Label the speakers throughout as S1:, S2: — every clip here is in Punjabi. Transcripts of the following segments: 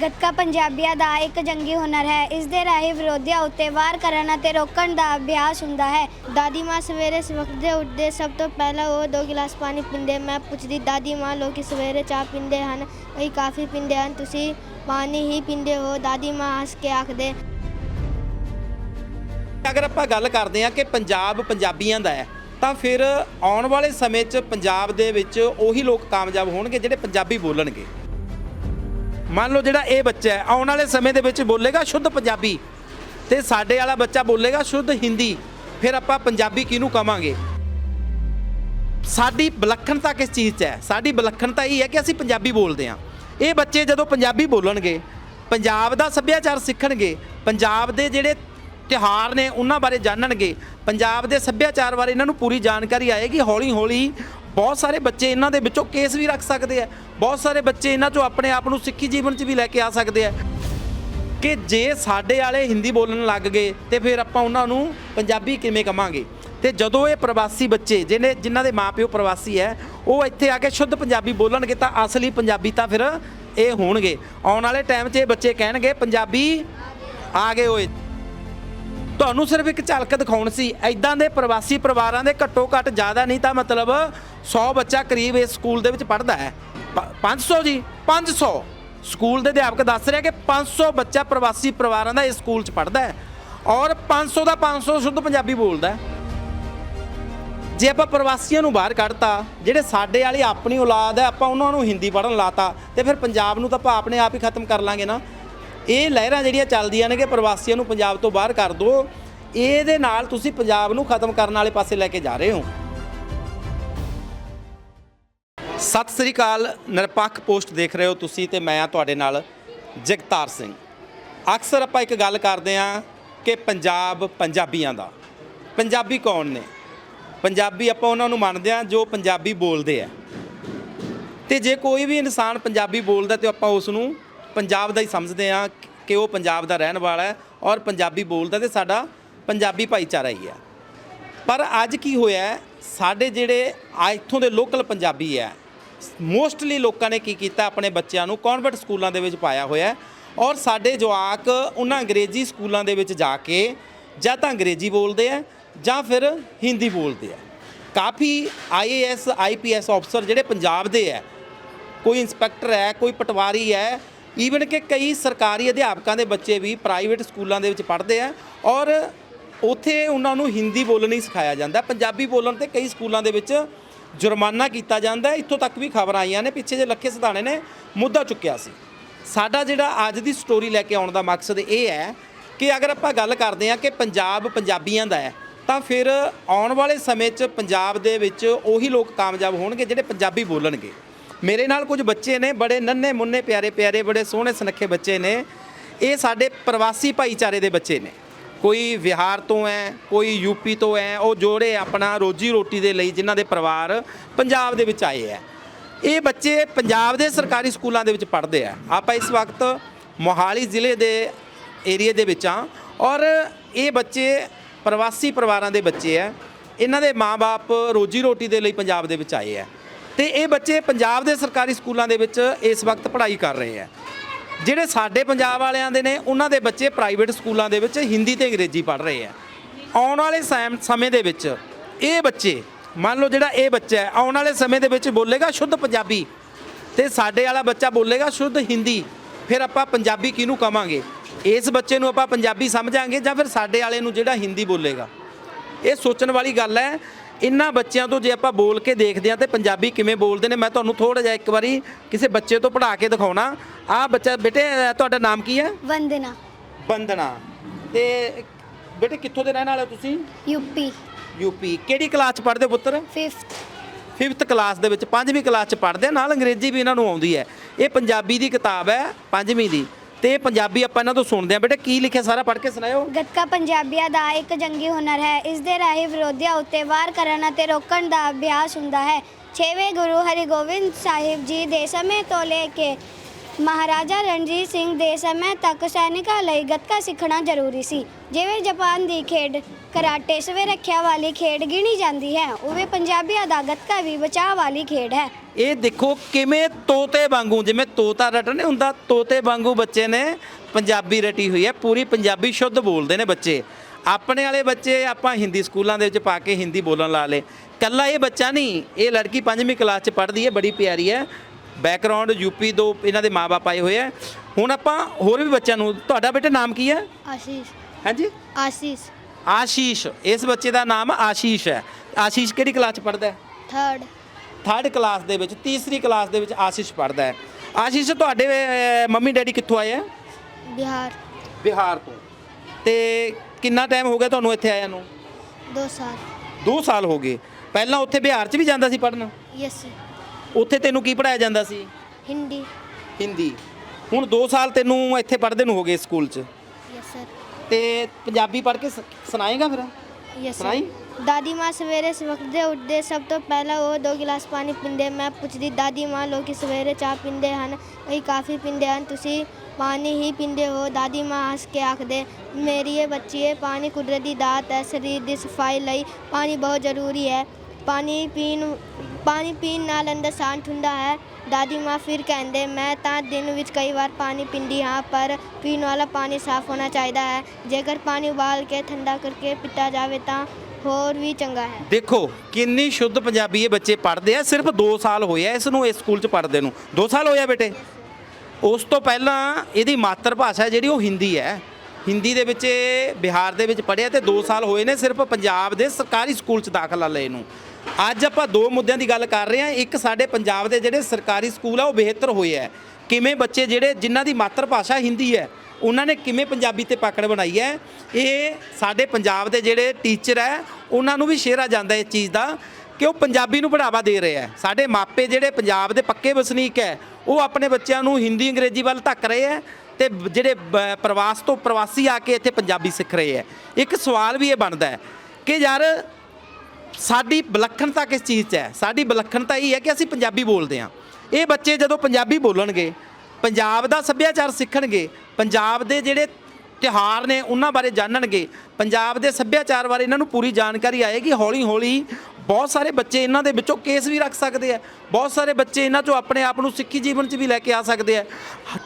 S1: ਗੱਤਕਾ ਪੰਜਾਬੀਆਂ ਦਾ ਇੱਕ ਜੰਗੀ ਹੁਨਰ ਹੈ। ਇਸ ਦੇ ਰਾਹੀਂ ਵਿਰੋਧੀਆਂ ਉੱਤੇ ਵਾਰ ਕਰਨ ਅਤੇ ਰੋਕਣ ਦਾ ਅਭਿਆਸ ਹੁੰਦਾ ਹੈ। ਦਾਦੀ ਮਾਂ ਸਵੇਰੇ ਸਵਖਤੇ ਉੱਠਦੇ ਸਭ ਤੋਂ ਪਹਿਲਾਂ ਉਹ ਦੋ ਗਿਲਾਸ ਪਾਣੀ ਪੀਂਦੇ। ਮੈਂ ਪੁੱਛਦੀ, ਦਾਦੀ ਮਾਂ, ਲੋਕੀ ਸਵੇਰੇ ਚਾਹ ਪੀਂਦੇ ਹਨ? ਕਈ ਕਾਫੀ ਪੀਂਦੇ ਹਨ ਤੁਸੀਂ ਪਾਣੀ ਹੀ ਪੀਂਦੇ ਹੋ? ਦਾਦੀ ਮਾਂ ਹੱਸ ਕੇ ਆਖਦੇ,
S2: ਅਗਰ ਆਪਾਂ ਗੱਲ ਕਰਦੇ ਹਾਂ ਕਿ ਪੰਜਾਬ ਪੰਜਾਬੀਆਂ ਦਾ ਹੈ, ਤਾਂ ਫਿਰ ਆਉਣ ਵਾਲੇ ਸਮੇਂ 'ਚ ਪੰਜਾਬ ਦੇ ਵਿੱਚ ਉਹੀ ਲੋਕ ਕਾਮਯਾਬ ਹੋਣਗੇ ਜਿਹੜੇ ਪੰਜਾਬੀ ਬੋਲਣਗੇ। ਮੰਨ ਲਓ ਜਿਹੜਾ ਇਹ ਬੱਚਾ ਹੈ, ਆਉਣ ਵਾਲੇ ਸਮੇਂ ਦੇ ਵਿੱਚ ਬੋਲੇਗਾ ਸ਼ੁੱਧ ਪੰਜਾਬੀ ਤੇ ਸਾਡੇ ਵਾਲਾ ਬੱਚਾ ਬੋਲੇਗਾ ਸ਼ੁੱਧ ਹਿੰਦੀ। ਫਿਰ ਆਪਾਂ ਪੰਜਾਬੀ ਕਿਹਨੂੰ ਕਵਾਂਗੇ? ਸਾਡੀ ਵਿਲੱਖਣਤਾ ਕਿਸ ਚੀਜ਼ 'ਚ ਹੈ? ਸਾਡੀ ਵਿਲੱਖਣਤਾ ਇਹ ਹੈ ਕਿ ਅਸੀਂ ਪੰਜਾਬੀ ਬੋਲਦੇ ਹਾਂ। ਇਹ ਬੱਚੇ ਜਦੋਂ ਪੰਜਾਬੀ ਬੋਲਣਗੇ, ਪੰਜਾਬ ਦਾ ਸੱਭਿਆਚਾਰ ਸਿੱਖਣਗੇ, ਪੰਜਾਬ ਦੇ ਜਿਹੜੇ ਤਿਉਹਾਰ ਨੇ ਉਹਨਾਂ ਬਾਰੇ ਜਾਣਨਗੇ, ਪੰਜਾਬ ਦੇ ਸੱਭਿਆਚਾਰ ਬਾਰੇ ਇਹਨਾਂ ਨੂੰ ਪੂਰੀ ਜਾਣਕਾਰੀ ਆਏਗੀ ਹੌਲੀ ਹੌਲੀ ਬਹੁਤ ਸਾਰੇ ਬੱਚੇ ਇਹਨਾਂ ਦੇ ਵਿੱਚੋਂ ਕੇਸ ਵੀ ਰੱਖ ਸਕਦੇ ਆ। ਬਹੁਤ ਸਾਰੇ ਬੱਚੇ ਇਹਨਾਂ ਚੋਂ ਆਪਣੇ ਆਪ ਨੂੰ ਸਿੱਖੀ ਜੀਵਨ 'ਚ ਵੀ ਲੈ ਕੇ ਆ ਸਕਦੇ ਆ। ਕਿ ਜੇ ਸਾਡੇ ਵਾਲੇ ਹਿੰਦੀ ਬੋਲਣ ਲੱਗ ਗਏ, ਤੇ ਫਿਰ ਆਪਾਂ ਉਹਨਾਂ ਨੂੰ ਪੰਜਾਬੀ ਕਿਵੇਂ ਕਵਾਂਗੇ? ਤੇ ਜਦੋਂ ਇਹ ਪ੍ਰਵਾਸੀ ਬੱਚੇ, ਜਿਹਨੇ ਜਿਨ੍ਹਾਂ ਦੇ ਮਾਪਿਓ ਪ੍ਰਵਾਸੀ ਹੈ, ਉਹ ਇੱਥੇ ਆ ਕੇ ਸ਼ੁੱਧ ਪੰਜਾਬੀ ਬੋਲਣਗੇ, ਤਾਂ ਅਸਲੀ ਪੰਜਾਬੀ ਤਾਂ ਫਿਰ ਇਹ ਹੋਣਗੇ। ਆਉਣ ਵਾਲੇ ਟਾਈਮ 'ਚ ਇਹ ਬੱਚੇ ਕਹਿਣਗੇ, ਪੰਜਾਬੀ ਆ ਗਏ ਓਏ। ਤੁਹਾਨੂੰ ਸਿਰਫ ਇੱਕ ਝਲਕ ਦਿਖਾਉਣ ਸੀ। ਐਦਾਂ ਦੇ ਪ੍ਰਵਾਸੀ ਪਰਿਵਾਰਾਂ ਦੇ ਘੱਟੋ ਘੱਟ ਜ਼ਿਆਦਾ ਨਹੀਂ ਤਾਂ ਮਤਲਬ 100 ਬੱਚਾ ਕਰੀਬ ਇਸ ਸਕੂਲ ਦੇ ਵਿੱਚ ਪੜ੍ਹਦਾ ਹੈ। ਪ- 500 ਜੀ 500 ਸਕੂਲ ਦੇ ਅਧਿਆਪਕ ਦੱਸ ਰਿਹਾ ਕਿ 500 ਬੱਚਾ ਪ੍ਰਵਾਸੀ ਪਰਿਵਾਰਾਂ ਦਾ ਇਸ ਸਕੂਲ 'ਚ ਪੜ੍ਹਦਾ ਹੈ ਔਰ 500 ਦਾ 500 ਸ਼ੁੱਧ ਪੰਜਾਬੀ ਬੋਲਦਾ ਹੈ। ਜੇ ਆਪਾਂ ਪ੍ਰਵਾਸੀਆਂ ਨੂੰ ਬਾਹਰ ਕੱਢਤਾ, ਜਿਹੜੇ ਸਾਡੇ ਵਾਲੀ ਆਪਣੀ ਔਲਾਦ ਹੈ, ਆਪਾਂ ਉਹਨਾਂ ਨੂੰ ਹਿੰਦੀ ਪੜ੍ਹਨ ਲਾਤਾ, ਤੇ ਫਿਰ ਪੰਜਾਬ ਨੂੰ ਤਾਂ ਆਪਾਂ ਆਪਣੇ ਆਪ ਹੀ ਖਤਮ ਕਰ ਲਾਂਗੇ ਨਾ। ਇਹ ਲਹਿਰਾਂ ਜਿਹੜੀਆਂ ਚੱਲਦੀਆਂ ਨੇ ਕਿ ਪ੍ਰਵਾਸੀਆਂ ਨੂੰ ਪੰਜਾਬ ਤੋਂ ਬਾਹਰ ਕਰ ਦਿਓ ਇਹਦੇ ਨਾਲ ਤੁਸੀਂ ਪੰਜਾਬ ਨੂੰ ਖਤਮ ਕਰਨ ਵਾਲੇ ਪਾਸੇ ਲੈ ਕੇ ਜਾ ਰਹੇ ਹੋ। ਸਤਿ ਸ੍ਰੀ ਅਕਾਲ, ਨਿਰਪੱਖ ਪੋਸਟ ਦੇਖ ਰਹੇ ਹੋ ਤੁਸੀਂ ਤੇ ਮੈਂ ਆ ਤੁਹਾਡੇ ਨਾਲ ਜਗਤਾਰ ਸਿੰਘ। ਅਕਸਰ ਆਪਾਂ ਇੱਕ ਗੱਲ ਕਰਦੇ ਆ ਕਿ ਪੰਜਾਬ ਪੰਜਾਬੀਆਂ ਦਾ। ਪੰਜਾਬੀ ਕੌਣ ਨੇ? ਪੰਜਾਬੀ ਆਪਾਂ ਉਹਨਾਂ ਨੂੰ ਮੰਨਦੇ ਆ ਜੋ ਪੰਜਾਬੀ ਬੋਲਦੇ ਆ। ਤੇ ਜੇ ਕੋਈ ਵੀ ਇਨਸਾਨ ਪੰਜਾਬੀ ਬੋਲਦਾ ਤੇ ਆਪਾਂ ਉਸ ਨੂੰ ਪੰਜਾਬ ਦਾ ਹੀ ਸਮਝਦੇ ਆ ਕਿ ਉਹ ਪੰਜਾਬ ਦਾ ਰਹਿਣ ਵਾਲਾ ਹੈ ਔਰ ਪੰਜਾਬੀ ਬੋਲਦਾ ਤੇ ਸਾਡਾ ਪੰਜਾਬੀ ਭਾਈਚਾਰਾ ਹੀ ਹੈ। ਪਰ ਅੱਜ ਕੀ ਹੋਇਆ ਸਾਡੇ ਜਿਹੜੇ ਇੱਥੋਂ ਦੇ ਲੋਕਲ ਪੰਜਾਬੀ ਹੈ ਮੋਸਟਲੀ ਲੋਕਾਂ ਨੇ ਕੀ ਕੀਤਾ? ਆਪਣੇ ਬੱਚਿਆਂ ਨੂੰ ਕਨਵੈਂਟ ਸਕੂਲਾਂ ਦੇ ਵਿੱਚ ਪਾਇਆ ਹੋਇਆ ਔਰ ਸਾਡੇ ਜਵਾਕ ਉਹਨਾਂ ਅੰਗਰੇਜ਼ੀ ਸਕੂਲਾਂ ਦੇ ਵਿੱਚ ਜਾ ਕੇ ਜਾਂ ਤਾਂ ਅੰਗਰੇਜ਼ੀ ਬੋਲਦੇ ਆ ਜਾਂ ਫਿਰ ਹਿੰਦੀ ਬੋਲਦੇ ਆ ਕਾਫੀ ਆਈਏਐਸ ਆਈਪੀਐਸ ਅਫਸਰ ਜਿਹੜੇ ਪੰਜਾਬ ਦੇ ਹੈ, ਕੋਈ ਇੰਸਪੈਕਟਰ ਹੈ, ਕੋਈ ਪਟਵਾਰੀ ਹੈ ਈਵਨ ਕਿ ਕਈ ਸਰਕਾਰੀ ਅਧਿਆਪਕਾਂ ਦੇ ਬੱਚੇ ਵੀ ਪ੍ਰਾਈਵੇਟ ਸਕੂਲਾਂ ਦੇ ਵਿੱਚ ਪੜ੍ਹਦੇ ਆ ਔਰ ਉਥੇ ਉਹਨਾਂ ਨੂੰ ਹਿੰਦੀ ਬੋਲਣੀ ਸਿਖਾਇਆ ਜਾਂਦਾ। ਪੰਜਾਬੀ ਬੋਲਣ ਤੇ ਕਈ ਸਕੂਲਾਂ ਦੇ ਵਿੱਚ ਜੁਰਮਾਨਾ ਕੀਤਾ ਜਾਂਦਾ। ਇੱਥੋਂ ਤੱਕ ਵੀ ਖਬਰ ਆਈਆਂ ਨੇ, ਪਿੱਛੇ ਜੇ ਲੱਖੇ ਸਿਧਾਣੇ ਨੇ ਮੁੱਦਾ ਚੁੱਕਿਆ ਸੀ। ਸਾਡਾ ਜਿਹੜਾ ਅੱਜ ਦੀ ਸਟੋਰੀ ਲੈ ਕੇ ਆਉਣ ਦਾ ਮਕਸਦ ਇਹ ਹੈ ਕਿ ਅਗਰ ਆਪਾਂ ਗੱਲ ਕਰਦੇ ਹਾਂ ਕਿ ਪੰਜਾਬ ਪੰਜਾਬੀਆਂ ਦਾ ਹੈ, ਤਾਂ ਫਿਰ ਆਉਣ ਵਾਲੇ ਸਮੇਂ 'ਚ ਪੰਜਾਬ ਦੇ ਵਿੱਚ ਉਹੀ ਲੋਕ ਕਾਮਯਾਬ ਹੋਣਗੇ ਜਿਹੜੇ ਪੰਜਾਬੀ ਬੋਲਣਗੇ। ਮੇਰੇ ਨਾਲ ਕੁਝ ਬੱਚੇ ਨੇ, ਬੜੇ ਨੰਨੇ ਮੁੰਨੇ, ਪਿਆਰੇ ਪਿਆਰੇ, ਬੜੇ ਸੋਹਣੇ ਸੁਨੱਖੇ ਬੱਚੇ ਨੇ। ਇਹ ਸਾਡੇ ਪ੍ਰਵਾਸੀ ਭਾਈਚਾਰੇ ਦੇ ਬੱਚੇ ਨੇ। ਕੋਈ ਵਿਹਾਰ ਤੋਂ ਹੈ ਕੋਈ ਯੂਪੀ ਤੋਂ ਹੈ ਉਹ ਜੋੜੇ ਆਪਣਾ ਰੋਜੀ ਰੋਟੀ ਦੇ ਲਈ ਜਿਨ੍ਹਾਂ ਦੇ ਪਰਿਵਾਰ ਪੰਜਾਬ ਦੇ ਵਿੱਚ ਆਏ ਹੈ ਇਹ ਬੱਚੇ ਪੰਜਾਬ ਦੇ ਸਰਕਾਰੀ ਸਕੂਲਾਂ ਦੇ ਵਿੱਚ ਪੜ੍ਹਦੇ ਆ ਆਪਾਂ ਇਸ ਵਕਤ ਮੋਹਾਲੀ ਜ਼ਿਲ੍ਹੇ ਦੇ ਏਰੀਆ ਦੇ ਵਿੱਚ ਆ ਔਰ ਇਹ ਬੱਚੇ ਪ੍ਰਵਾਸੀ ਪਰਿਵਾਰਾਂ ਦੇ ਬੱਚੇ ਆ ਇਹਨਾਂ ਦੇ ਮਾਪੇ ਰੋਜੀ ਰੋਟੀ ਦੇ ਲਈ ਪੰਜਾਬ ਦੇ ਵਿੱਚ ਆਏ ਆ ਤੇ ਇਹ ਬੱਚੇ ਪੰਜਾਬ ਦੇ ਸਰਕਾਰੀ ਸਕੂਲਾਂ ਦੇ ਵਿੱਚ ਇਸ ਵਕਤ ਪੜ੍ਹਾਈ ਕਰ ਰਹੇ ਆ ਜਿਹੜੇ ਸਾਡੇ ਪੰਜਾਬ ਵਾਲਿਆਂ ਦੇ ਨੇ, ਉਹਨਾਂ ਦੇ ਬੱਚੇ ਪ੍ਰਾਈਵੇਟ ਸਕੂਲਾਂ ਦੇ ਵਿੱਚ ਹਿੰਦੀ ਤੇ ਅੰਗਰੇਜ਼ੀ ਪੜ੍ਹ ਰਹੇ ਆ ਆਉਣ ਵਾਲੇ ਸੈਮ- ਸਮੇਂ ਦੇ ਵਿੱਚ ਇਹ ਬੱਚੇ, ਮੰਨ ਲਓ ਜਿਹੜਾ ਇਹ ਬੱਚਾ ਹੈ, ਆਉਣ ਵਾਲੇ ਸਮੇਂ ਦੇ ਵਿੱਚ ਬੋਲੇਗਾ ਸ਼ੁੱਧ ਪੰਜਾਬੀ ਤੇ ਸਾਡੇ ਵਾਲਾ ਬੱਚਾ ਬੋਲੇਗਾ ਸ਼ੁੱਧ ਹਿੰਦੀ, ਫਿਰ ਆਪਾਂ ਪੰਜਾਬੀ ਕਿਹਨੂੰ ਕਵਾਂਗੇ? ਇਸ ਬੱਚੇ ਨੂੰ ਆਪਾਂ ਪੰਜਾਬੀ ਸਮਝਾਂਗੇ ਜਾਂ ਫਿਰ ਸਾਡੇ ਵਾਲੇ ਨੂੰ ਜਿਹੜਾ ਹਿੰਦੀ ਬੋਲੇਗਾ? ਇਹ ਸੋਚਣ ਵਾਲੀ ਗੱਲ ਹੈ ਇਹਨਾਂ ਬੱਚਿਆਂ ਤੋਂ ਜੇ ਆਪਾਂ ਬੋਲ ਕੇ ਦੇਖਦੇ ਹਾਂ ਤੇ ਪੰਜਾਬੀ ਕਿਵੇਂ ਬੋਲਦੇ ਨੇ ਮੈਂ ਤੁਹਾਨੂੰ ਥੋੜਾ ਜਿਹਾ ਇੱਕ ਵਾਰੀ ਕਿਸੇ ਬੱਚੇ ਤੋਂ ਪੜ੍ਹਾ ਕੇ ਦਿਖਾਉਣਾ। ਆਹ ਬੱਚਾ ਬੇਟੇ ਤੁਹਾਡਾ ਨਾਮ ਕੀ ਹੈ?
S1: ਵੰਦਨਾ।
S2: ਬੰਦਨਾ ਤੇ ਬੇਟੇ ਕਿੱਥੋਂ ਦੇ ਰਹਿਣ ਵਾਲੇ ਹੋ ਤੁਸੀਂ?
S1: ਯੂਪੀ।
S2: ਯੂਪੀ। ਕਿਹੜੀ ਕਲਾਸ ਚ ਪੜ੍ਹਦੇ ਹੋ ਪੁੱਤਰ?
S1: 5th
S2: 5th ਕਲਾਸ ਦੇ ਵਿੱਚ। ਪੰਜਵੀਂ ਕਲਾਸ ਚ ਪੜ੍ਹਦੇ ਆ। ਨਾਲ ਅੰਗਰੇਜ਼ੀ ਵੀ ਇਹਨਾਂ ਨੂੰ ਆਉਂਦੀ ਹੈ। ਇਹ ਪੰਜਾਬੀ ਦੀ ਕਿਤਾਬ ਹੈ ਪੰਜਵੀਂ ਦੀ। ਤੇ ਪੰਜਾਬੀ ਆਪਾਂ ਇਹਨਾਂ ਤੋਂ ਸੁਣਦੇ ਆ ਬੇਟਾ, ਕੀ ਲਿਖਿਆ ਸਾਰਾ? ਪੜ੍ਹ ਕੇ ਸੁਣਾਇਓ।
S1: ਗੱਤਕਾ ਪੰਜਾਬੀਆਂ ਦਾ ਇੱਕ ਜੰਗੀ ਹੁਨਰ ਹੈ। ਇਸ ਦੇ ਰਾਹੀਂ ਵਿਰੋਧੀਆਂ ਉੱਤੇ ਵਾਰ ਕਰਨ ਅਤੇ ਰੋਕਣ ਦਾ ਅਭਿਆਸ ਹੁੰਦਾ ਹੈ। ਛੇਵੇਂ ਗੁਰੂ ਹਰਿਗੋਬਿੰਦ ਸਾਹਿਬ ਜੀ ਦੇ ਸਮੇਂ ਤੋਂ ਲੈ ਕੇ ਮਹਾਰਾਜਾ ਰਣਜੀਤ ਸਿੰਘ ਦੇ ਸਮੇਂ ਤੱਕ ਸੈਨਿਕਾਂ ਲਈ ਗੱਤਕਾ ਸਿੱਖਣਾ ਜ਼ਰੂਰੀ ਸੀ। ਜਿਵੇਂ ਜਾਪਾਨ ਦੀ ਖੇਡ, ਕਰਾਟੇ ਸਵੇ ਰੱਖਿਆ ਵਾਲੀ ਖੇਡ ਗਿਣੀ ਜਾਂਦੀ ਹੈ, ਉਵੇਂ ਪੰਜਾਬੀਆਂ ਦਾ ਗੱਤਕਾ ਵੀ ਬਚਾਅ ਵਾਲੀ ਖੇਡ ਹੈ।
S2: ਇਹ ਦੇਖੋ ਕਿਵੇਂ ਤੋਤੇ ਵਾਂਗੂ, ਜਿਵੇਂ ਤੋਤਾ ਰਟਣੇ ਹੁੰਦਾ, ਤੋਤੇ ਵਾਂਗੂ ਬੱਚੇ ਨੇ ਪੰਜਾਬੀ ਰਟੀ ਹੋਈ ਹੈ, ਪੂਰੀ ਪੰਜਾਬੀ ਸ਼ੁੱਧ ਬੋਲਦੇ ਨੇ ਬੱਚੇ। ਆਪਣੇ ਵਾਲੇ ਬੱਚੇ ਆਪਾਂ ਹਿੰਦੀ ਸਕੂਲਾਂ ਦੇ ਵਿੱਚ ਪਾ ਕੇ ਹਿੰਦੀ ਬੋਲਣ ਲਾ ਲੇ ਕੱਲਾ ਇਹ ਬੱਚਾ ਨਹੀਂ, ਇਹ ਲੜਕੀ ਪੰਜਵੀਂ ਕਲਾਸ 'ਚ ਪੜ੍ਹਦੀ ਹੈ, ਬੜੀ ਪਿਆਰੀ ਹੈ। ਬੈਕਗ੍ਰਾਉਂਡ ਯੂਪੀ ਤੋਂ ਇਹਨਾਂ ਦੇ ਮਾਪੇ ਆਏ ਹੋਏ ਆ। ਹੁਣ ਆਪਾਂ ਹੋਰ ਵੀ ਬੱਚਿਆਂ ਨੂੰ ਤੁਹਾਡਾ ਬੇਟੇ ਨਾਮ ਕੀ ਹੈ?
S1: ਆਸ਼ੀਸ਼।
S2: ਹਾਂਜੀ?
S1: ਆਸ਼ੀਸ਼।
S2: ਆਸ਼ੀਸ਼। ਇਸ ਬੱਚੇ ਦਾ ਨਾਮ ਆਸ਼ੀਸ਼ ਹੈ। ਆਸ਼ੀਸ਼ ਕਿਹੜੀ ਕਲਾਸ 'ਚ ਪੜ੍ਹਦਾ ਹੈ?
S1: ਥਰਡ
S2: ਥਰਡ ਕਲਾਸ ਦੇ ਵਿੱਚ ਤੀਸਰੀ ਕਲਾਸ ਦੇ ਵਿੱਚ ਆਸ਼ੀਸ਼ ਪੜ੍ਹਦਾ ਹੈ। ਆਸ਼ੀਸ਼ ਤੁਹਾਡੇ ਅਹ, ਮੰਮੀ ਡੈਡੀ ਕਿੱਥੋਂ ਆਏ ਆ?
S1: ਬਿਹਾਰ।
S2: ਬਿਹਾਰ ਤੋਂ। ਤੇ ਕਿੰਨਾ ਟਾਈਮ ਹੋ ਗਿਆ ਤੁਹਾਨੂੰ ਇੱਥੇ ਆਇਆ ਨੂੰ?
S1: 2 ਸਾਲ।
S2: 2 ਸਾਲ ਹੋ ਗਏ। ਪਹਿਲਾਂ ਉੱਥੇ ਬਿਹਾਰ 'ਚ ਵੀ ਜਾਂਦਾ ਸੀ ਪੜ੍ਹਨ?
S1: ਯਸ
S2: ਉੱਥੇ ਤੈਨੂੰ ਕੀ ਪੜਾਇਆ ਜਾਂਦਾ ਸੀ?
S1: ਹਿੰਦੀ।
S2: ਹਿੰਦੀ। ਹੁਣ 2 ਸਾਲ ਤੈਨੂੰ ਇੱਥੇ ਪੜ੍ਹਦੇ ਨੂੰ ਹੋ ਗਏ ਸਕੂਲ 'ਚ?
S1: ਯਸ ਸਰ
S2: ਤੇ ਪੰਜਾਬੀ ਪੜ੍ਹ ਕੇ ਸ- ਸੁਣਾਏਗਾ ਫਿਰ?
S1: ਯਸ
S2: ਸੁਣਾਈ?
S1: ਦਾਦੀ ਮਾਂ ਸਵੇਰੇ ਸਵਖਤੇ ਉੱਠਦੇ ਸਭ ਤੋਂ ਪਹਿਲਾਂ ਉਹ ਦੋ ਗਿਲਾਸ ਪਾਣੀ ਪੀਂਦੇ। ਮੈਂ ਪੁੱਛਦੀ ਦਾਦੀ ਮਾਂ ਲੋਕੀ ਸਵੇਰੇ ਚਾਹ ਪੀਂਦੇ ਹਨ? ਕਈ ਕਾਫੀ ਪੀਂਦੇ ਹਨ ਤੁਸੀਂ ਪਾਣੀ ਹੀ ਪੀਂਦੇ ਹੋ? ਦਾਦੀ ਮਾਂ ਹੱਸ ਕੇ ਆਖਦੇ ਮੇਰੀ ਇਹ ਬੱਚੀਏ ਪਾਣੀ ਕੁਦਰਤੀ ਦਾਤ ਹੈ। ਸਰੀਰ ਦੀ ਸਫ਼ਾਈ ਲਈ ਪਾਣੀ ਬਹੁਤ ਜ਼ਰੂਰੀ ਹੈ। ਪਾਣੀ ਪੀਣ ਪਾਣੀ ਪੀਣ ਨਾਲ ਅੰਦਰ ਸਾਹ ਠੰਡਾ ਹੈ। ਦਾਦੀ ਮਾਂ ਫਿਰ ਕਹਿੰਦੇ, ਮੈਂ ਤਾਂ ਦਿਨ ਵਿੱਚ ਕਈ ਵਾਰ ਪਾਣੀ ਪੀਂਦੀ ਹਾਂ, ਪਰ ਪੀਣ ਵਾਲਾ ਪਾਣੀ ਸਾਫ਼ ਹੋਣਾ ਚਾਹੀਦਾ ਹੈ। ਜੇਕਰ ਪਾਣੀ ਉਬਾਲ ਕੇ ਠੰਡਾ ਕਰਕੇ ਪੀਤਾ ਜਾਵੇ ਤਾਂ ਹੋਰ ਵੀ ਚੰਗਾ ਹੈ।
S2: ਦੇਖੋ, ਕਿੰਨੀ ਸ਼ੁੱਧ ਪੰਜਾਬੀ ਇਹ ਬੱਚੇ ਪੜ੍ਹਦੇ ਆ। ਸਿਰਫ 2 ਸਾਲ ਹੋਏ ਆ ਇਸ ਨੂੰ, ਇਸ ਸਕੂਲ 'ਚ ਪੜ੍ਹਦੇ ਨੂੰ। 2 ਸਾਲ ਹੋਇਆ ਬੇਟੇ? ਉਸ ਤੋਂ ਪਹਿਲਾਂ ਇਹਦੀ ਮਾਤਰ ਭਾਸ਼ਾ ਜਿਹੜੀ ਉਹ ਹਿੰਦੀ ਹੈ। ਹਿੰਦੀ ਦੇ ਵਿੱਚ ਇਹ ਬਿਹਾਰ ਦੇ ਵਿੱਚ ਪੜ੍ਹਿਆ ਤੇ 2 ਸਾਲ ਹੋਏ ਨੇ ਸਿਰਫ ਪੰਜਾਬ ਦੇ ਸਰਕਾਰੀ ਸਕੂਲ 'ਚ ਦਾਖਲਾ ਲਏ ਨੂੰ। ਅੱਜ ਆਪਾਂ ਦੋ ਮੁੱਦਿਆਂ ਦੀ ਗੱਲ ਕਰ ਰਹੇ ਹਾਂ। ਇੱਕ ਸਾਡੇ ਪੰਜਾਬ ਦੇ ਜਿਹੜੇ ਸਰਕਾਰੀ ਸਕੂਲ ਆ, ਉਹ ਬਿਹਤਰ ਹੋਏ ਆ। ਕਿਵੇਂ ਬੱਚੇ ਜਿਹੜੇ, ਜਿਨ੍ਹਾਂ ਦੀ ਮਾਤਰ ਭਾਸ਼ਾ ਹਿੰਦੀ ਹੈ, ਉਹਨਾਂ ਨੇ ਕਿਵੇਂ ਪੰਜਾਬੀ ਤੇ ਪਕੜ ਬਣਾਈ ਹੈ? ਇਹ ਸਾਡੇ ਪੰਜਾਬ ਦੇ ਜਿਹੜੇ ਟੀਚਰ ਹੈ, ਉਹਨਾਂ ਨੂੰ ਵੀ ਸ਼ੇਰਾ ਜਾਂਦਾ ਇਸ ਚੀਜ਼ ਦਾ ਕਿ ਉਹ ਪੰਜਾਬੀ ਨੂੰ ਬੜਾਵਾ ਦੇ ਰਹੇ ਹੈ। ਸਾਡੇ ਮਾਪੇ ਜਿਹੜੇ ਪੰਜਾਬ ਦੇ ਪੱਕੇ ਵਸਨੀਕ ਹੈ, ਉਹ ਆਪਣੇ ਬੱਚਿਆਂ ਨੂੰ ਹਿੰਦੀ, ਅੰਗਰੇਜ਼ੀ ਵੱਲ ਧੱਕ ਰਹੇ ਹੈ ਤੇ ਜਿਹੜੇ ਬ- ਪ੍ਰਵਾਸ ਤੋਂ ਪ੍ਰਵਾਸੀ ਆ ਕੇ ਇੱਥੇ ਪੰਜਾਬੀ ਸਿੱਖ ਰਹੇ ਹੈ। ਇੱਕ ਸਵਾਲ ਵੀ ਇਹ ਬਣਦਾ ਹੈ ਕਿ ਯਾਰ ਸਾਡੀ ਵਿਲੱਖਣਤਾ ਕਿਸ ਚੀਜ਼ 'ਚ ਹੈ? ਸਾਡੀ ਵਿਲੱਖਣਤਾ ਇਹ ਹੈ ਕਿ ਅਸੀਂ ਪੰਜਾਬੀ ਬੋਲਦੇ ਹਾਂ। ਇਹ ਬੱਚੇ ਜਦੋਂ ਪੰਜਾਬੀ ਬੋਲਣਗੇ, ਪੰਜਾਬ ਦਾ ਸੱਭਿਆਚਾਰ ਸਿੱਖਣਗੇ, ਪੰਜਾਬ ਦੇ ਜਿਹੜੇ ਤਿਉਹਾਰ ਨੇ ਉਹਨਾਂ ਬਾਰੇ ਜਾਣਨਗੇ, ਪੰਜਾਬ ਦੇ ਸੱਭਿਆਚਾਰ ਬਾਰੇ ਇਹਨਾਂ ਨੂੰ ਪੂਰੀ ਜਾਣਕਾਰੀ ਆਏਗੀ। ਹੌਲੀ ਹੌਲੀ ਬਹੁਤ ਸਾਰੇ ਬੱਚੇ ਇਹਨਾਂ ਦੇ ਵਿੱਚੋਂ ਕੇਸ ਵੀ ਰੱਖ ਸਕਦੇ ਆ। ਬਹੁਤ ਸਾਰੇ ਬੱਚੇ ਇਹਨਾਂ ਚੋਂ ਆਪਣੇ ਆਪ ਨੂੰ ਸਿੱਖੀ ਜੀਵਨ 'ਚ ਵੀ ਲੈ ਕੇ ਆ ਸਕਦੇ ਆ।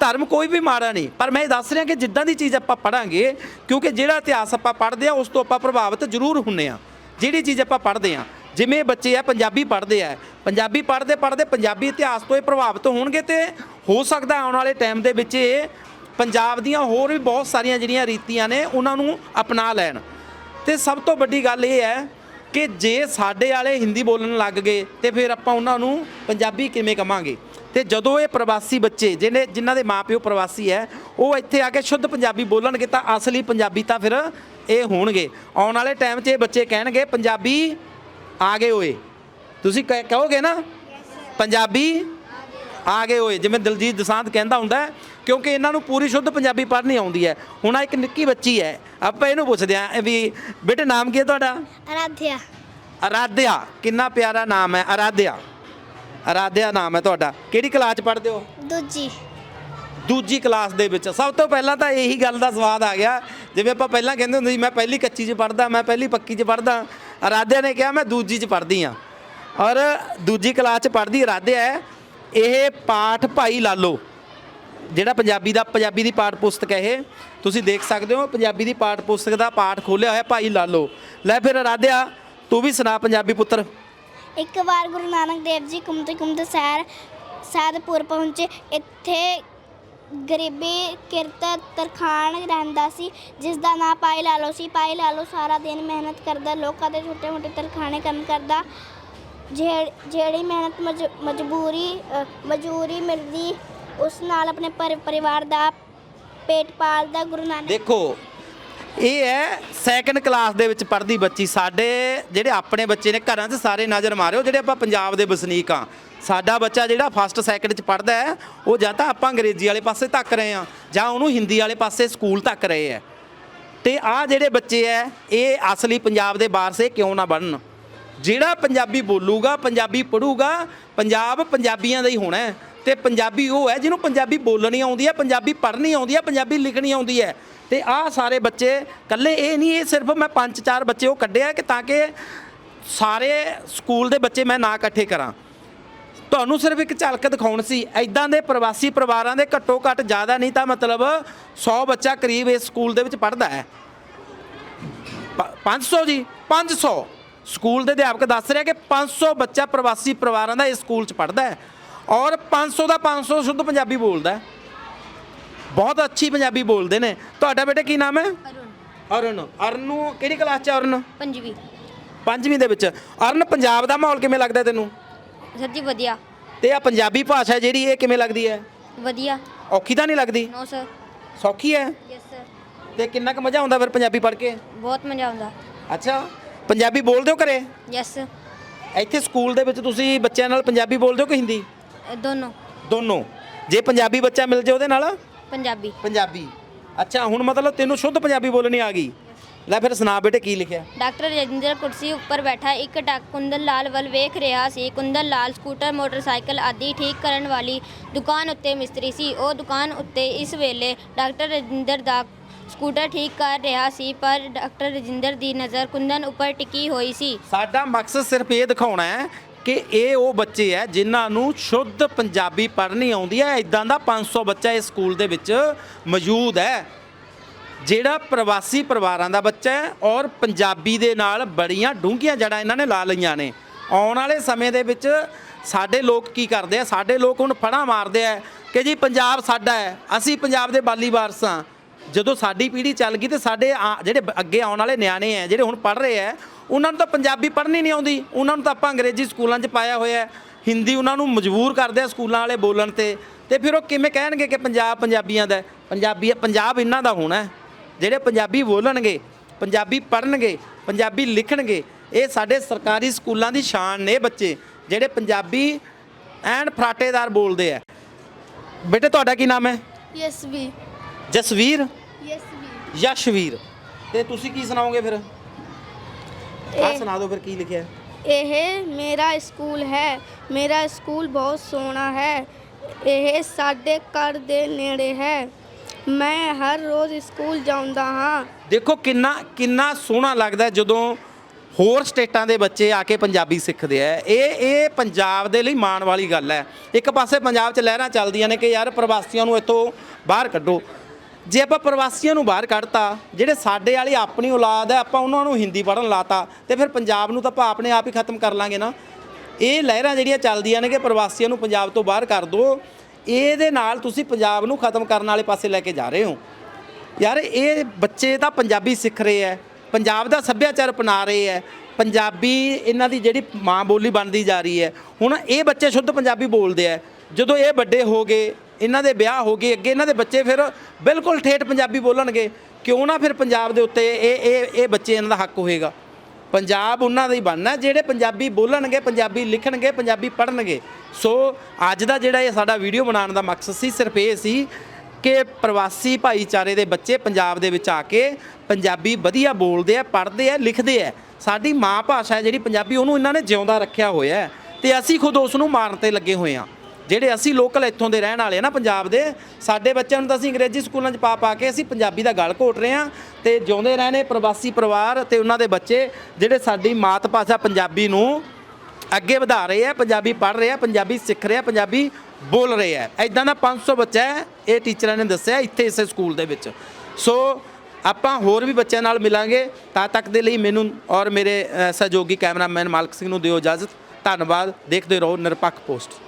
S2: ਧਰਮ ਕੋਈ ਵੀ ਮਾੜਾ ਨਹੀਂ, ਪਰ ਮੈਂ ਇਹ ਦੱਸ ਰਿਹਾ ਕਿ ਜਿੱਦਾਂ ਦੀ ਚੀਜ਼ ਆਪਾਂ ਪੜਾਂਗੇ ਕਿਉਂਕਿ ਜਿਹੜਾ ਇਤਿਹਾਸ ਆਪਾਂ ਪੜ੍ਹਦੇ ਆ ਉਸ ਤੋਂ ਆਪਾਂ ਪ੍ਰਭਾਵਿਤ ਜ਼ਰੂਰ ਹੁੰਨੇ ਆ ਜਿਹੜੀ ਚੀਜ਼ ਆਪਾਂ ਪੜ੍ਹਦੇ ਆ ਜਿਵੇਂ ਬੱਚੇ ਆ, ਪੰਜਾਬੀ ਪੜ੍ਹਦੇ ਆ, ਪੰਜਾਬੀ ਪੜ੍ਹਦੇ ਪੜ੍ਹਦੇ ਪੰਜਾਬੀ ਇਤਿਹਾਸ ਤੋਂ ਇਹ ਪ੍ਰਭਾਵਿਤ ਹੋਣਗੇ ਤੇ ਹੋ ਸਕਦਾ ਆਉਣ ਵਾਲੇ ਟਾਈਮ ਦੇ ਵਿੱਚ ਇਹ ਪੰਜਾਬ ਦੀਆਂ ਹੋਰ ਵੀ ਬਹੁਤ ਸਾਰੀਆਂ ਜਿਹੜੀਆਂ ਰੀਤੀਆਂ ਨੇ, ਉਹਨਾਂ ਨੂੰ ਅਪਣਾ ਲੈਣ। ਤੇ ਸਭ ਤੋਂ ਵੱਡੀ ਗੱਲ ਇਹ ਹੈ ਕਿ ਜੇ ਸਾਡੇ ਵਾਲੇ ਹਿੰਦੀ ਬੋਲਣ ਲੱਗ ਗਏ, ਤੇ ਫਿਰ ਆਪਾਂ ਉਹਨਾਂ ਨੂੰ ਪੰਜਾਬੀ ਕਿਵੇਂ ਕਵਾਂਗੇ? ਤੇ ਜਦੋਂ ਇਹ ਪ੍ਰਵਾਸੀ ਬੱਚੇ ਜਿਹਨੇ ਜਿਨ੍ਹਾਂ ਦੇ ਮਾਪਿਓ ਪ੍ਰਵਾਸੀ ਹੈ ਉਹ ਇੱਥੇ ਆ ਕੇ ਸ਼ੁੱਧ ਪੰਜਾਬੀ ਬੋਲਣਗੇ ਤਾਂ ਅਸਲੀ ਪੰਜਾਬੀ ਤਾਂ ਫਿਰ ਇਹ ਹੋਣਗੇ। ਆਉਣ ਵਾਲੇ ਟਾਈਮ 'ਚ ਇਹ ਬੱਚੇ ਕਹਿਣਗੇ ਪੰਜਾਬੀ ਆ ਗਏ ਓਏ। ਤੁਸੀਂ ਕਹਿ- ਕਹੋਗੇ ਨਾ? ਪੰਜਾਬੀ ਆ ਗਏ ਓਏ। ਜਿਵੇਂ ਦਲਜੀਤ ਦਸਾਂਤ ਕਹਿੰਦਾ ਹੁੰਦਾ ਕਿਉਂਕਿ ਇਹਨਾਂ ਨੂੰ ਪੂਰੀ ਸ਼ੁੱਧ ਪੰਜਾਬੀ ਪੜ੍ਹਨੀ ਆਉਂਦੀ ਹੈ। ਹੁਣ ਆਹ ਇੱਕ ਨਿੱਕੀ ਬੱਚੀ ਹੈ ਆਪਾਂ ਇਹਨੂੰ ਪੁੱਛਦੇ ਆਂ ਵੀ ਬੇਟੇ ਨਾਮ ਕੀ ਹੈ ਤੁਹਾਡਾ?
S1: ਅਰਾਧਿਆ।
S2: ਅਰਾਧਿਆ ਕਿੰਨਾ ਪਿਆਰਾ ਨਾਮ ਹੈ ਅਰਾਧਿਆ। ਅਰਾਧਿਆ ਨਾਮ ਹੈ ਤੁਹਾਡਾ। ਕਿਹੜੀ ਕਲਾਸ ਚ ਪੜ੍ਹਦੇ ਹੋ?
S1: ਦੂਜੀ।
S2: ਦੂਜੀ ਕਲਾਸ ਦੇ ਵਿੱਚ। ਸਭ ਤੋਂ ਪਹਿਲਾਂ ਤਾਂ ਇਹੀ ਗੱਲ ਦਾ ਸਵਾਦ ਆ ਗਿਆ। ਜਿਵੇਂ ਆਪਾਂ ਪਹਿਲਾਂ ਕਹਿੰਦੇ ਹੁੰਦੇ ਸੀ ਮੈਂ ਪਹਿਲੀ ਕੱਚੀ 'ਚ ਪੜਦਾ ਮੈਂ ਪਹਿਲੀ ਪੱਕੀ 'ਚ ਪੜਦਾ ਅਰਾਧਿਆ ਨੇ ਕਿਹਾ ਮੈਂ ਦੂਜੀ 'ਚ ਪੜਦੀ ਆ ਔਰ ਦੂਜੀ ਕਲਾਸ 'ਚ ਪੜਦੀ ਅਰਾਧਿਆ ਹੈ ਇਹ ਪਾਠ ਭਾਈ ਲਾਲੋ। ਜਿਹੜਾ ਪੰਜਾਬੀ ਦਾ ਪੰਜਾਬੀ ਦੀ ਪਾਠ ਪੁਸਤਕ ਹੈ ਇਹ। ਤੁਸੀਂ ਦੇਖ ਸਕਦੇ ਹੋ ਪੰਜਾਬੀ ਦੀ ਪਾਠ ਪੁਸਤਕ ਦਾ ਪਾਠ ਖੋਲਿਆ ਹੋਇਆ ਭਾਈ ਲਾਲੋ। ਲੈ ਫਿਰ ਅਰਾਧਿਆ ਤੂੰ ਵੀ ਸੁਣਾ ਪੰਜਾਬੀ ਪੁੱਤਰ।
S1: ਇੱਕ ਵਾਰ ਗੁਰੂ ਨਾਨਕ ਦੇਵ ਜੀ ਘੁੰਮਦੇ ਘੁੰਮਦੇ ਸੈਰ ਸਾਧਪੁਰ ਪਹੁੰਚੇ। ਇੱਥੇ ਗਰੀਬੀ ਕਿਰਤ ਤਰਖਾਣ ਰਹਿੰਦਾ ਸੀ ਜਿਸ ਦਾ ਨਾਂ ਪਾਈ ਲਾਲੋ ਸੀ। ਪਾਈ ਲਾਲੋ ਸਾਰਾ ਦਿਨ ਮਿਹਨਤ ਕਰਦਾ ਲੋਕਾਂ ਦੇ ਛੋਟੇ ਮੋਟੇ ਤਰਖਾਣੇ ਕੰਮ ਕਰਦਾ। ਜਿਹੜ- ਜਿਹੜੀ ਮਿਹਨਤ ਮਜ- ਮਜਬੂਰੀ ਅ, ਮਜ਼ਦੂਰੀ ਮਿਲਦੀ ਉਸ ਨਾਲ ਆਪਣੇ ਪਰ- ਪਰਿਵਾਰ ਦਾ ਪੇਟ ਪਾਲਦਾ ਗੁਰੂ ਨਾਨਕ
S2: ਦੇਖੋ ਇਹ ਹੈ ਸੈਕੰਡ ਕਲਾਸ ਦੇ ਵਿੱਚ ਪੜ੍ਹਦੀ ਬੱਚੀ। ਸਾਡੇ ਜਿਹੜੇ ਆਪਣੇ ਬੱਚੇ ਨੇ, ਘਰਾਂ 'ਚ ਸਾਰੇ ਨਜ਼ਰ ਮਾਰਿਓ, ਜਿਹੜੇ ਆਪਾਂ ਪੰਜਾਬ ਦੇ ਵਸਨੀਕ ਆ ਸਾਡਾ ਬੱਚਾ ਜਿਹੜਾ ਫਸਟ ਸੈਕੰਡ 'ਚ ਪੜ੍ਹਦਾ ਹੈ, ਉਹ ਜਾਂ ਤਾਂ ਆਪਾਂ ਅੰਗਰੇਜ਼ੀ ਵਾਲੇ ਪਾਸੇ ਧੱਕ ਰਹੇ ਆ ਜਾਂ ਉਹਨੂੰ ਹਿੰਦੀ ਵਾਲੇ ਪਾਸੇ ਸਕੂਲ ਧੱਕ ਰਹੇ ਆ ਤੇ ਆਹ ਜਿਹੜੇ ਬੱਚੇ ਐ ਇਹ ਅਸਲੀ ਪੰਜਾਬ ਦੇ ਵਾਰਸੇ ਕਿਉਂ ਨਾ ਬਣਨ? ਜਿਹੜਾ ਪੰਜਾਬੀ ਬੋਲੂਗਾ, ਪੰਜਾਬੀ ਪੜੂਗਾ ਪੰਜਾਬ ਪੰਜਾਬੀਆਂ ਦਾ ਹੀ ਹੋਣਾ ਤੇ ਪੰਜਾਬੀ ਉਹ ਹੈ ਜਿਹਨੂੰ ਪੰਜਾਬੀ ਬੋਲਣੀ ਆਉਂਦੀ ਹੈ, ਪੰਜਾਬੀ ਪੜ੍ਹਨੀ ਆਉਂਦੀ ਹੈ, ਪੰਜਾਬੀ ਲਿਖਣੀ ਆਉਂਦੀ ਹੈ। ਤੇ ਆਹ ਸਾਰੇ ਬੱਚੇ ਕੱਲੇ ਇਹ ਨਹੀਂ, ਇਹ ਸਿਰਫ ਮੈਂ ਪੰਜ ਚਾਰ ਬੱਚੇ ਉਹ ਕੱਢੇ ਕਿ ਤਾਂ ਕਿ ਸਾਰੇ ਸਕੂਲ ਦੇ ਬੱਚੇ ਮੈਂ ਨਾ ਇਕੱਠੇ ਕਰਾਂ। ਤੁਹਾਨੂੰ ਸਿਰਫ ਇੱਕ ਝਲਕ ਦਿਖਾਉਣ ਸੀ ਐਦਾਂ ਦੇ ਪ੍ਰਵਾਸੀ ਪਰਿਵਾਰਾਂ ਦੇ ਘੱਟੋ ਘੱਟ ਜ਼ਿਆਦਾ ਨਹੀਂ ਤਾਂ ਮਤਲਬ 100 ਬੱਚਾ ਕਰੀਬ ਇਸ ਸਕੂਲ ਦੇ ਵਿੱਚ ਪੜ੍ਹਦਾ ਹੈ। ਪ- 500 ਜੀ 500 ਸਕੂਲ ਦੇ ਅਧਿਆਪਕ ਦੱਸ ਰਿਹਾ ਕਿ 500 ਬੱਚਾ ਪ੍ਰਵਾਸੀ ਪਰਿਵਾਰਾਂ ਦਾ ਇਸ ਸਕੂਲ 'ਚ ਪੜ੍ਹਦਾ ਹੈ। ਔਰ 500 ਦਾ 500 ਸ਼ੁੱਧ ਪੰਜਾਬੀ ਬੋਲਦਾ ਬਹੁਤ ਅੱਛੀ ਪੰਜਾਬੀ ਬੋਲਦੇ ਨੇ। ਤੁਹਾਡਾ ਬੇਟਾ ਕੀ ਨਾਮ ਹੈ? ਅਰਨ ਅਰਨ ਨੂੰ ਕਿਹੜੀ ਕਲਾਸ 'ਚ ਹੈ ਅਰਨ
S1: ਪੰਜਵੀਂ।
S2: ਪੰਜਵੀਂ ਦੇ ਵਿੱਚ। ਅਰਨ ਪੰਜਾਬ ਦਾ ਮਾਹੌਲ ਕਿਵੇਂ ਲੱਗਦਾ ਤੈਨੂੰ?
S1: ਸਰ ਜੀ ਵਧੀਆ।
S2: ਤੇ ਆ ਪੰਜਾਬੀ ਭਾਸ਼ਾ ਜਿਹੜੀ ਇਹ ਕਿਵੇਂ ਲੱਗਦੀ ਹੈ?
S1: ਵਧੀਆ।
S2: ਔਖੀ ਤਾਂ ਨਹੀਂ ਲੱਗਦੀ?
S1: ਨੋ ਸਰ
S2: ਸੌਖੀ ਹੈ?
S1: ਯੈਸ ਸਰ
S2: ਤੇ ਕਿੰਨਾ ਕੁ ਮਜ਼ਾ ਆਉਂਦਾ ਫਿਰ ਪੰਜਾਬੀ ਪੜ੍ਹ ਕੇ?
S1: ਬਹੁਤ ਮਜ਼ਾ ਆਉਂਦਾ।
S2: ਅੱਛਾ। ਪੰਜਾਬੀ ਬੋਲਦੇ ਹੋ ਘਰੇ?
S1: ਯੈਸ
S2: ਇੱਥੇ ਸਕੂਲ ਦੇ ਵਿੱਚ ਤੁਸੀਂ ਬੱਚਿਆਂ ਨਾਲ ਪੰਜਾਬੀ ਬੋਲਦੇ ਹੋ ਕਿ ਹਿੰਦੀ?
S1: ਦੋਨੋਂ।
S2: ਦੋਨੋਂ। ਜੇ ਪੰਜਾਬੀ ਬੱਚਾ ਮਿਲ ਜੇ ਉਹਦੇ ਨਾਲ?
S1: ਪੰਜਾਬੀ।
S2: ਪੰਜਾਬੀ। ਅੱਛਾ ਹੁਣ ਮਤਲਬ ਤੈਨੂੰ ਸ਼ੁੱਧ ਪੰਜਾਬੀ ਬੋਲਣੀ ਆ ਗਈ। ਲੈ ਫਿਰ ਸੁਣਾ ਬੇਟੇ ਕੀ ਲਿਖਿਆ?
S1: ਡਾਕਟਰ ਰਜਿੰਦਰ ਕੁਰਸੀ ਉੱਪਰ ਬੈਠਾ ਇੱਕ ਡਾਕ ਕੁੰਦਨ ਲਾਲ ਵੱਲ ਵੇਖ ਰਿਹਾ ਸੀ। ਕੁੰਦਨ ਲਾਲ ਸਕੂਟਰ ਮੋਟਰਸਾਈਕਲ ਆਦਿ ਠੀਕ ਕਰਨ ਵਾਲੀ ਦੁਕਾਨ ਉੱਤੇ ਮਿਸਤਰੀ ਸੀ। ਉਹ ਦੁਕਾਨ ਉੱਤੇ ਇਸ ਵੇਲੇ ਡਾਕਟਰ ਰਜਿੰਦਰ ਦਾ ਸਕੂਟਰ ਠੀਕ ਕਰ ਰਿਹਾ ਸੀ ਪਰ ਡਾਕਟਰ ਰਜਿੰਦਰ ਦੀ ਨਜ਼ਰ ਕੁੰਦਨ ਉੱਪਰ ਟਿਕੀ ਹੋਈ ਸੀ।
S2: ਸਾਡਾ ਮਕਸਦ ਸਿਰਫ ਇਹ ਦਿਖਾਉਣਾ ਹੈ ਕਿ ਇਹ ਉਹ ਬੱਚੇ ਹੈ ਜਿਨ੍ਹਾਂ ਨੂੰ ਸ਼ੁੱਧ ਪੰਜਾਬੀ ਪੜ੍ਹਨੀ ਆਉਂਦੀ ਹੈ ਇਦਾਂ ਦਾ 500 ਬੱਚਾ ਇਸ ਸਕੂਲ ਦੇ ਵਿੱਚ ਮੌਜੂਦ ਹੈ ਜਿਹੜਾ ਪ੍ਰਵਾਸੀ ਪਰਿਵਾਰਾਂ ਦਾ ਬੱਚਾ ਹੈ ਔਰ ਪੰਜਾਬੀ ਦੇ ਨਾਲ ਬੜੀਆਂ ਡੂੰਘੀਆਂ ਜੜਾਂ ਇਹਨਾਂ ਨੇ ਲਾ ਲਈਆਂ ਨੇ। ਆਉਣ ਵਾਲੇ ਸਮੇਂ ਦੇ ਵਿੱਚ ਸਾਡੇ ਲੋਕ ਕੀ ਕਰਦੇ ਆ ਸਾਡੇ ਲੋਕ ਹੁਣ ਫੜਾ ਮਾਰਦੇ ਆ ਕਿ ਜੀ, ਪੰਜਾਬ ਸਾਡਾ ਹੈ ਅਸੀਂ ਪੰਜਾਬ ਦੇ ਬਾਲੀ ਵਾਰਸ ਹਾਂ ਜਦੋਂ ਸਾਡੀ ਪੀੜ੍ਹੀ ਚੱਲ ਗਈ ਤੇ ਸਾਡੇ ਆ- ਜਿਹੜੇ ਬ- ਅੱਗੇ ਆਉਣ ਵਾਲੇ ਨਿਆਣੇ ਆ ਜਿਹੜੇ ਹੁਣ ਪੜ੍ਹ ਰਹੇ ਆ ਉਹਨਾਂ ਨੂੰ ਤਾਂ ਪੰਜਾਬੀ ਪੜ੍ਹਨੀ ਨਹੀਂ ਆਉਂਦੀ। ਉਹਨਾਂ ਨੂੰ ਤਾਂ ਆਪਾਂ ਅੰਗਰੇਜ਼ੀ ਸਕੂਲਾਂ 'ਚ ਪਾਇਆ ਹੋਇਆ ਹੈ ਹਿੰਦੀ ਉਹਨਾਂ ਨੂੰ ਮਜਬੂਰ ਕਰਦੇ ਆ ਸਕੂਲਾਂ ਵਾਲੇ ਬੋਲਣ ਤੇ। ਤੇ ਫਿਰ ਉਹ ਕਿਵੇਂ ਕਹਿਣਗੇ ਕਿ ਪੰਜਾਬ ਪੰਜਾਬੀਆਂ ਦਾ ਹੈ? ਪੰਜਾਬੀ ਪੰਜਾਬ ਇਹਨਾਂ ਦਾ ਹੋਣਾ ਹੈ ਜਿਹੜੇ ਪੰਜਾਬੀ ਬੋਲਣਗੇ ਪੰਜਾਬੀ ਪੜ੍ਹਨਗੇ ਪੰਜਾਬੀ ਲਿਖਣਗੇ ਇਹ ਸਾਡੇ ਸਰਕਾਰੀ ਸਕੂਲਾਂ ਦੀ ਸ਼ਾਨ ਨੇ ਬੱਚੇ। ਜਿਹੜੇ ਪੰਜਾਬੀ ਐਨ ਫਰਾਟੇਦਾਰ ਬੋਲਦੇ ਆ ਬੇਟੇ ਤੁਹਾਡਾ ਕੀ ਨਾਮ ਹੈ
S1: ਯੈਸ ਵੀ
S2: ਜਸਵੀਰ? ਯਸ਼ਵੀਰ ਤੇ ਤੁਸੀਂ ਕੀ ਸੁਣਾਓਗੇ ਫਿਰ? ਆ
S1: ਇਹ-
S2: ਸੁਣਾ ਦਿਓ ਫਿਰ ਕੀ ਲਿਖਿਆ।
S1: ਇਹ ਮੇਰਾ ਸਕੂਲ ਹੈ। ਮੇਰਾ ਸਕੂਲ ਬਹੁਤ ਸੋਹਣਾ ਹੈ। ਇਹ ਸਾਡੇ ਘਰ ਦੇ ਨੇੜੇ ਹੈ। ਮੈਂ ਹਰ ਰੋਜ਼ ਸਕੂਲ ਜਾਂਦਾ ਹਾਂ।
S2: ਦੇਖੋ ਕਿੰਨਾ ਕਿੰਨਾ ਸੋਹਣਾ ਲੱਗਦਾ ਹੈ ਜਦੋਂ ਹੋਰ ਸਟੇਟਾਂ ਦੇ ਬੱਚੇ ਆ ਕੇ ਪੰਜਾਬੀ ਸਿੱਖਦੇ ਆ। ਇਹ ਇਹ ਪੰਜਾਬ ਦੇ ਲਈ ਮਾਣ ਵਾਲੀ ਗੱਲ ਹੈ। ਇੱਕ ਪਾਸੇ ਪੰਜਾਬ 'ਚ ਲਹਿਰਾਂ ਚੱਲਦੀਆਂ ਨੇ ਕਿ ਯਾਰ ਪ੍ਰਵਾਸੀਆਂ ਨੂੰ ਇੱਥੋਂ ਬਾਹਰ ਕੱਢੋ। ਜੇ ਆਪਾਂ ਪ੍ਰਵਾਸੀਆਂ ਨੂੰ ਬਾਹਰ ਕੱਢਤਾ, ਜਿਹੜੇ ਸਾਡੇ ਵਾਲੀ ਆਪਣੀ ਔਲਾਦ ਹੈ, ਆਪਾਂ ਉਹਨਾਂ ਨੂੰ ਹਿੰਦੀ ਪੜ੍ਹਨ ਲਾਤਾ, ਤੇ ਫਿਰ ਪੰਜਾਬ ਨੂੰ ਤਾਂ ਆਪਾਂ ਆਪਣੇ ਆਪ ਹੀ ਖਤਮ ਕਰ ਲਾਂਗੇ ਨਾ। ਇਹ ਲਹਿਰਾਂ ਜਿਹੜੀਆਂ ਚੱਲਦੀਆਂ ਨੇ ਕਿ ਪ੍ਰਵਾਸੀਆਂ ਨੂੰ ਪੰਜਾਬ ਤੋਂ ਬਾਹਰ ਕਰ ਦਿਓ ਇਹਦੇ ਨਾਲ ਤੁਸੀਂ ਪੰਜਾਬ ਨੂੰ ਖਤਮ ਕਰਨ ਵਾਲੇ ਪਾਸੇ ਲੈ ਕੇ ਜਾ ਰਹੇ ਹੋ। ਯਾਰ, ਇਹ ਬੱਚੇ ਤਾਂ ਪੰਜਾਬੀ ਸਿੱਖ ਰਹੇ ਐ ਪੰਜਾਬ ਦਾ ਸੱਭਿਆਚਾਰ ਅਪਣਾ ਰਹੇ ਐ ਪੰਜਾਬੀ ਇਹਨਾਂ ਦੀ ਜਿਹੜੀ ਮਾਂ ਬੋਲੀ ਬਣਦੀ ਜਾ ਰਹੀ ਹੈ, ਹੁਣ ਇਹ ਬੱਚੇ ਸ਼ੁੱਧ ਪੰਜਾਬੀ ਬੋਲਦੇ ਐ ਜਦੋਂ ਇਹ ਵੱਡੇ ਹੋ ਗਏ ਇਹਨਾਂ ਦੇ ਵਿਆਹ ਹੋ ਗਏ, ਅੱਗੇ ਇਹਨਾਂ ਦੇ ਬੱਚੇ ਫਿਰ ਬਿਲਕੁਲ ਠੇਠ ਪੰਜਾਬੀ ਬੋਲਣਗੇ। ਕਿਉਂ ਨਾ ਫਿਰ ਪੰਜਾਬ ਦੇ ਉੱਤੇ ਇਹ ਇਹ ਇਹ ਬੱਚੇ ਇਹਨਾਂ ਦਾ ਹੱਕ ਹੋਏਗਾ। ਪੰਜਾਬ ਉਹਨਾਂ ਦਾ ਹੀ ਬਣਨਾ ਜਿਹੜੇ ਪੰਜਾਬੀ ਬੋਲਣਗੇ, ਪੰਜਾਬੀ ਲਿਖਣਗੇ, ਪੰਜਾਬੀ ਪੜ੍ਹਨਗੇ। ਸੋ ਅੱਜ ਦਾ ਜਿਹੜਾ ਇਹ ਸਾਡਾ ਵੀਡੀਓ ਬਣਾਉਣ ਦਾ ਮਕਸਦ ਸੀ, ਸਿਰਫ ਇਹ ਸੀ ਕਿ ਪ੍ਰਵਾਸੀ ਭਾਈਚਾਰੇ ਦੇ ਬੱਚੇ ਪੰਜਾਬ ਦੇ ਵਿੱਚ ਆ ਕੇ ਪੰਜਾਬੀ ਵਧੀਆ ਬੋਲਦੇ ਆ, ਪੜ੍ਹਦੇ ਆ, ਲਿਖਦੇ ਆ। ਸਾਡੀ ਮਾਂ ਭਾਸ਼ਾ ਹੈ ਜਿਹੜੀ ਪੰਜਾਬੀ, ਉਹਨੂੰ ਇਹਨਾਂ ਨੇ ਜਿਉਂਦਾ ਰੱਖਿਆ ਹੋਇਆ ਹੈ। ਤੇ ਅਸੀਂ ਖੁਦ ਉਸ ਨੂੰ ਮਾਰਨ ਤੇ ਲੱਗੇ ਹੋਏ ਆ ਜਿਹੜੇ ਅਸੀਂ ਲੋਕਲ ਇੱਥੋਂ ਦੇ ਰਹਿਣ ਵਾਲੇ ਆ ਨਾ ਪੰਜਾਬ ਦੇ, ਸਾਡੇ ਬੱਚਿਆਂ ਨੂੰ ਤਾਂ ਅਸੀਂ ਅੰਗਰੇਜ਼ੀ ਸਕੂਲਾਂ 'ਚ ਪਾ ਪਾ ਕੇ ਅਸੀਂ ਪੰਜਾਬੀ ਦਾ ਗਲ ਘੋਟ ਰਹੇ ਆ ਤੇ ਜਿਉਂਦੇ ਰਹਿਣੇ ਪ੍ਰਵਾਸੀ ਪਰਿਵਾਰ ਤੇ ਉਹਨਾਂ ਦੇ ਬੱਚੇ ਜਿਹੜੇ ਸਾਡੀ ਮਾਤ ਭਾਸ਼ਾ ਪੰਜਾਬੀ ਨੂੰ ਅੱਗੇ ਵਧਾ ਰਹੇ ਆ, ਪੰਜਾਬੀ ਪੜ੍ਹ ਰਹੇ ਆ, ਪੰਜਾਬੀ ਸਿੱਖ ਰਹੇ ਆ, ਪੰਜਾਬੀ ਬੋਲ ਰਹੇ ਆ। ਐਦਾਂ ਦਾ 500 ਬੱਚਾ ਹੈ, ਇਹ ਟੀਚਰਾਂ ਨੇ ਦੱਸਿਆ ਇੱਥੇ ਇਸੇ ਸਕੂਲ ਦੇ ਵਿੱਚ। ਸੋ ਆਪਾਂ ਹੋਰ ਵੀ ਬੱਚਿਆਂ ਨਾਲ ਮਿਲਾਂਗੇ, ਤਾਂ ਤੱਕ ਦੇ ਲਈ ਮੈਨੂੰ ਔਰ ਮੇਰੇ ਸਹਿਯੋਗੀ ਕੈਮਰਾਮੈਨ ਮਾਲਕ ਸਿੰਘ ਨੂੰ ਦਿਓ ਇਜਾਜ਼ਤ। ਧੰਨਵਾਦ, ਦੇਖਦੇ ਰਹੋ ਨਿਰਪੱਖ ਪੋਸਟ।